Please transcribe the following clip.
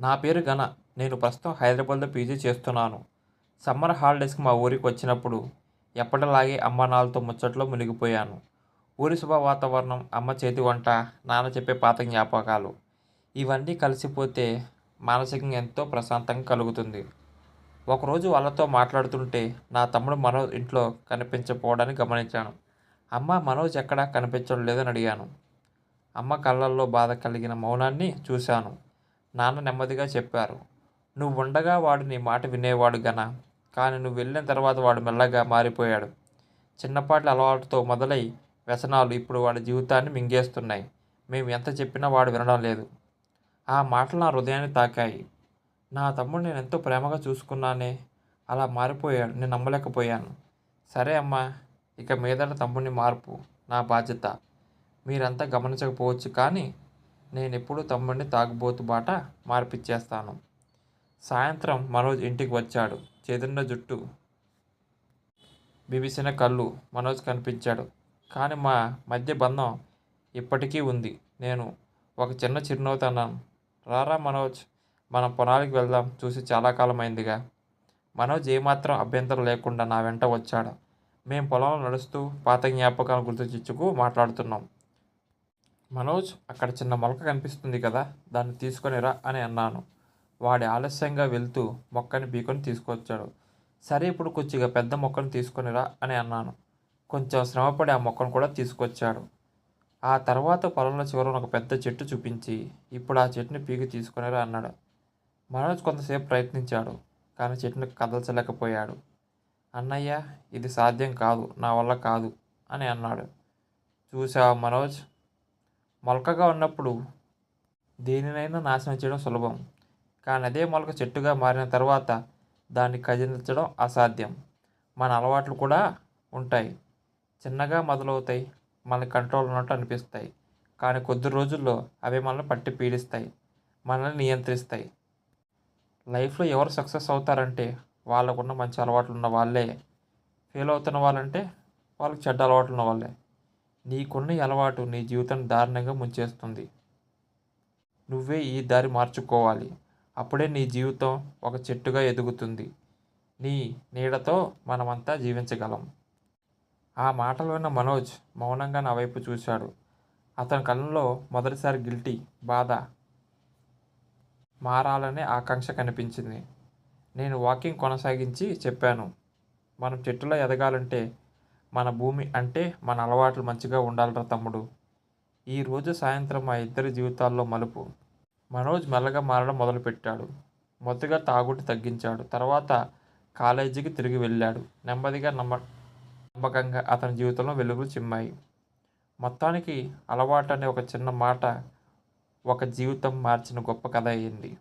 నా పేరు ఘన. నేను ప్రస్తుతం హైదరాబాద్లో పీజీ చేస్తున్నాను. సమ్మర్ హాలిడేస్కి మా ఊరికి వచ్చినప్పుడు ఎప్పటిలాగే అమ్మ నాలతో ముచ్చట్లో మునిగిపోయాను. ఊరి శుభ వాతావరణం అమ్మ చేతి వంట నాన్న చెప్పే పాత జ్ఞాపకాలు ఇవన్నీ కలిసిపోతే మానసికంగా ఎంతో ప్రశాంతంగా కలుగుతుంది. ఒకరోజు వాళ్ళతో మాట్లాడుతుంటే నా తమ్ముడు మనోజ్ ఇంట్లో కనిపించకపోవడాన్ని గమనించాను. అమ్మ మనోజ్ ఎక్కడా కనిపించడం లేదని అడిగాను. అమ్మ కళ్ళల్లో బాధ కలిగిన మౌనాన్ని చూశాను. నాన్న నెమ్మదిగా చెప్పారు. నువ్వు ఉండగా వాడు నీ మాట వినేవాడు గన కానీ నువ్వు వెళ్ళిన తర్వాత వాడు మెల్లగా మారిపోయాడు. చిన్నపాటి అలవాటుతో మొదలై వ్యసనాలు ఇప్పుడు వాడి జీవితాన్ని మింగేస్తున్నాయి. మేము ఎంత చెప్పినా వాడు వినడం లేదు. ఆ మాటలు నా హృదయాన్ని తాకాయి. నా తమ్ముడు నేను ఎంతో ప్రేమగా చూసుకున్నానే అలా మారిపోయాడు. నేను నమ్మలేకపోయాను. సరే అమ్మా ఇక మీదట తమ్ముడిని మార్పు నా బాధ్యత. మీరంతా గమనించకపోవచ్చు కానీ నేను ఎప్పుడూ తమ్ముడిని తాగుబోతు బాట మార్పిచ్చేస్తాను. సాయంత్రం మనోజ్ ఇంటికి వచ్చాడు. చెదిరిన జుట్టు బిబిసిన కళ్ళు మనోజ్ కనిపించాడు. కానీ మా మధ్య బంధం ఇప్పటికీ ఉంది. నేను ఒక చిన్న చిరునవ్వుతో అన్నాను రారా మనోజ్ మనం పొలాలకి వెళ్దాం. చూసి చాలా కాలమైందిగా. మనోజ్ ఏమాత్రం అభ్యంతరం లేకుండా నా వెంట వచ్చాడు. మేము పొలంలో నడుస్తూ పాత జ్ఞాపకాలను గుర్తు మాట్లాడుతున్నాం. మనోజ్ అక్కడ చిన్న మొలక కనిపిస్తుంది కదా దాన్ని తీసుకొనిరా అని అన్నాను. వాడి ఆలస్యంగా వెళ్తూ మొక్కని పీకొని తీసుకొచ్చాడు. సరే ఇప్పుడు కొద్దిగా పెద్ద మొక్కను తీసుకొనిరా అని అన్నాను. కొంచెం శ్రమపడి ఆ మొక్కను కూడా తీసుకొచ్చాడు. ఆ తర్వాత పొలంలో చివరన ఒక పెద్ద చెట్టు చూపించి ఇప్పుడు ఆ చెట్టుని పీకి తీసుకొనిరా అన్నాడు. మనోజ్ కొంతసేపు ప్రయత్నించాడు కానీ చెట్టుని కదల్చలేకపోయాడు. అన్నయ్య ఇది సాధ్యం కాదు నా వల్ల కాదు అని అన్నాడు. చూసావా మనోజ్? మొలకగా ఉన్నప్పుడు దేనినైనా నాశనం చేయడం సులభం. కానీ అదే మొలక చెట్టుగా మారిన తర్వాత దాన్ని కదిలించడం అసాధ్యం. మన అలవాట్లు కూడా ఉంటాయి. చిన్నగా మొదలవుతాయి. మన కంట్రోల్ ఉన్నట్టు అనిపిస్తాయి. కానీ కొద్ది రోజుల్లో అవి మనల్ని పట్టి పీడిస్తాయి. మనల్ని నియంత్రిస్తాయి. లైఫ్లో ఎవరు సక్సెస్ అవుతారంటే వాళ్ళకున్న మంచి అలవాట్లు ఉన్న వాళ్ళే. ఫెయిల్ అవుతున్న వాళ్ళంటే వాళ్ళకి చెడ్డ అలవాట్లు ఉన్న వాళ్ళే. నీకున్న అలవాటు నీ జీవితాన్ని దారుణంగా ముంచేస్తుంది. నువ్వే ఈ దారి మార్చుకోవాలి. అప్పుడే నీ జీవితం ఒక చెట్టుగా ఎదుగుతుంది. నీ నీడతో మనమంతా జీవించగలం. ఆ మాటలు విన్న మనోజ్ మౌనంగా నా వైపు చూశాడు. అతని కళ్ళలో మొదటిసారి గిల్టీ బాధ మారాలనే ఆకాంక్ష కనిపించింది. నేను వాకింగ్ కొనసాగించి చెప్పాను మనం చెట్టులో ఎదగాలంటే మన భూమి అంటే మన అలవాట్లు మంచిగా ఉండాలిరా తమ్ముడు. ఈరోజు సాయంత్రం మా ఇద్దరి జీవితాల్లో మలుపు. మనోజ్ మెల్లగా మారడం మొదలుపెట్టాడు. మొదటిగా తాగుడు తగ్గించాడు. తర్వాత కాలేజీకి తిరిగి వెళ్ళాడు. నెమ్మదిగా నమ్మ నమ్మకంగా అతని జీవితంలో వెలుగులు చిమ్మాయి. మొత్తానికి అలవాటు అనే ఒక చిన్న మాట ఒక జీవితం మార్చిన గొప్ప కథ అయింది.